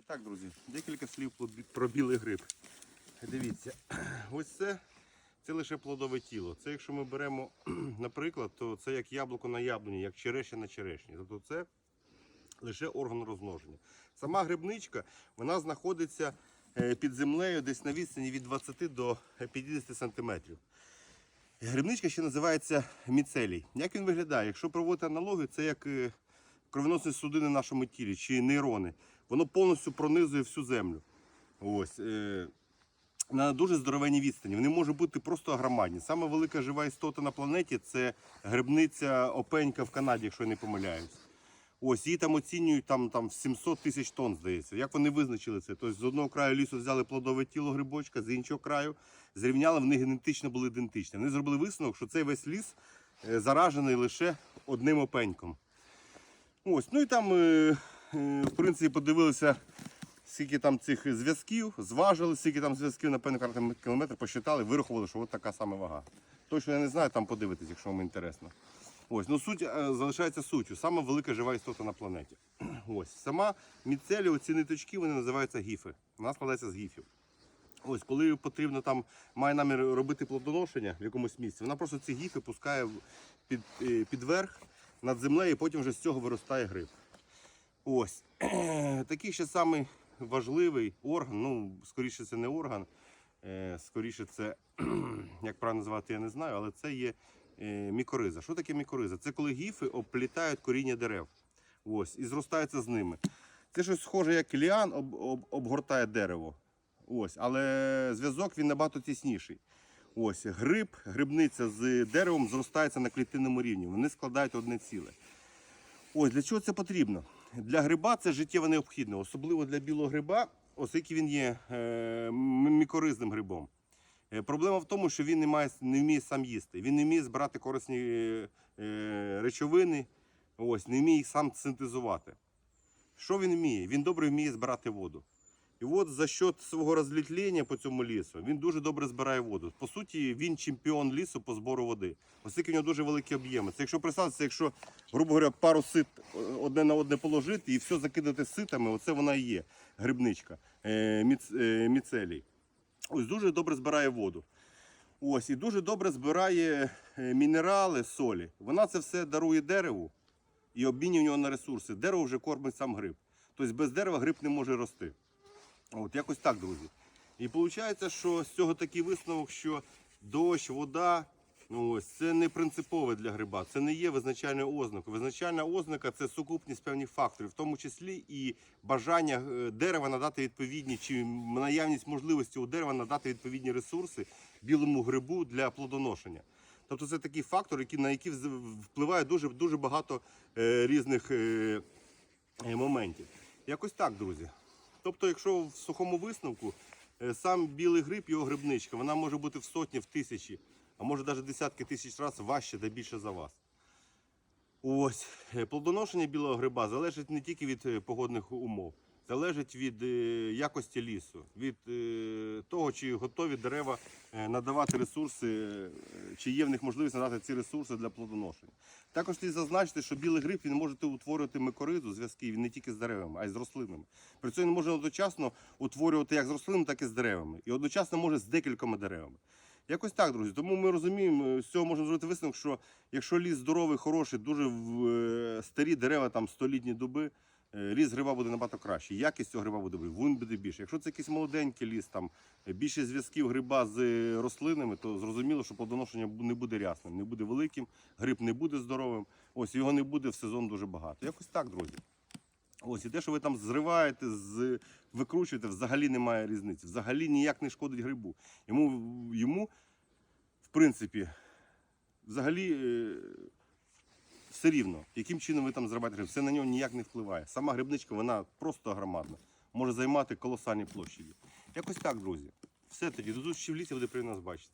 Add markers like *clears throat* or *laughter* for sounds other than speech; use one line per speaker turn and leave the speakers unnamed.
Так, друзі, декілька слів про білий гриб. Дивіться, *clears throat* ось це, це лише плодове тіло. Це якщо ми беремо, *clears throat* наприклад, то це як яблуко на яблуні, як черешня на черешні. Тобто це лише орган розмноження. Сама грибничка вона знаходиться е, під землею десь на відстані від 20 до 50 сантиметрів. Грибничка ще називається міцелій. Як він виглядає? Якщо проводити аналогію, це як е, кровоносні судини в нашому тілі чи нейрони. Воно повністю пронизує всю землю. Ось. Е, на дуже здоровенній відстані. Вони можуть бути просто агромадні. Саме велика жива істота на планеті це грибниця Опенька в Канаді, якщо я не помиляюсь. Ось її там оцінюють там, там 700 тисяч тонн, здається. Як вони визначили це? Тобто з одного краю лісу взяли плодове тіло грибочка, з іншого краю зрівняли, вони генетично були ідентичні. Вони зробили висновок, що цей весь ліс е, заражений лише одним опеньком. Ось, ну і там, е, в принципі, подивилися, скільки там цих зв'язків, зважили, скільки там зв'язків на певний кілометр, посчитали, вирахували, що от така сама вага. Точно я не знаю, там подивитись, якщо вам інтересно. Ось, ну суть е, залишається суттю. Сама велика жива істота на планеті. *clears throat* Ось, сама міцелі, ці ниточки, вони називаються гіфи. Вона складається з гіфів. Ось, коли потрібно там має намір робити плодоношення в якомусь місці, вона просто ці гіфи пускає під, е, під верх над землею, і потім вже з цього виростає гриб. Ось. *clears throat* Такий ще самий важливий орган, ну, скоріше це не орган, е, скоріше це, *clears throat* як правильно назвати, я не знаю, але це є е, мікориза. Що таке мікориза? Це коли гіфи обплітають коріння дерев. Ось, і зростаються з ними. Це щось схоже, як ліан об, об, обгортає дерево. Ось, але зв'язок він набагато тісніший. Ось гриб, грибниця з деревом зростається на клітинному рівні. Вони складають одне ціле. Ось для чого це потрібно? Для гриба це життєво необхідно, особливо для білого гриба, оскільки він є е, мікоризним грибом. Е, Проблема в тому, що він не, має, не вміє сам їсти. Він не вміє збирати корисні е, речовини, ось, не вміє їх сам синтезувати. Що він вміє? Він добре вміє збирати воду. І от за счет свого розлітлення по цьому лісу він дуже добре збирає воду. По суті, він чемпіон лісу по збору води, оскільки в нього дуже великі об'єми. Це якщо представитися, якщо, грубо говоря, пару сит е, одне на одне положити і все закидати ситами, оце вона і є грибничка е, е, міцелій. Ось дуже добре збирає воду. Ось і дуже добре збирає е, мінерали, солі. Вона це все дарує дереву і обмінює нього на ресурси. Дерево вже кормить сам гриб. Тобто без дерева гриб не може рости. От якось так, друзі. І виходить, що з цього такий висновок, що дощ, вода, ось це не принципове для гриба, це не є визначальною ознакою. Визначальна ознака це сукупність певних факторів, в тому числі і бажання е, дерева надати відповідні, чи наявність можливості у дерева надати відповідні ресурси білому грибу для плодоношення. Тобто це такий фактор, який, на який впливає дуже, дуже багато е, різних е, е, моментів. Якось так, друзі. Тобто, якщо в сухому висновку, е, сам білий гриб, його грибничка, вона може бути в сотні, в тисячі, а може навіть десятки тисяч разів важче та більше за вас. Ось плодоношення білого гриба залежить не тільки від е, погодних умов, залежить від е, якості лісу, від е, того, чи готові дерева надавати ресурси, чи є в них можливість надати ці ресурси для плодоношення. Також слід зазначити, що білий гриб він може утворювати микоризу зв'язки він не тільки з деревами, а й з рослинами. При цьому він може одночасно утворювати як з рослинами, так і з деревами. І одночасно може з декількома деревами. Якось так, друзі. Тому ми розуміємо, е, з цього можна зробити висновок, що якщо ліс здоровий, хороший, дуже в- е, старі дерева, там столітні дуби, е, ріст гриба буде набагато кращий. Якість цього гриба буде він буде більше. Якщо це якийсь молоденький ліс, там більше зв'язків гриба з рослинами, то зрозуміло, що плодоношення не буде рясним, не буде великим, гриб не буде здоровим. Ось його не буде в сезон дуже багато. Якось так, друзі. Ось і те, що ви там зриваєте, з, викручуєте, взагалі немає різниці. Взагалі ніяк не шкодить грибу. Йому, йому в принципі, взагалі е, все рівно, яким чином ви там зриваєте гриб, це на нього ніяк не впливає. Сама грибничка, вона просто громадна, може займати колосальні площаді. Якось так, друзі. Все тоді, до зустрічі в лісі буде при нас бачити.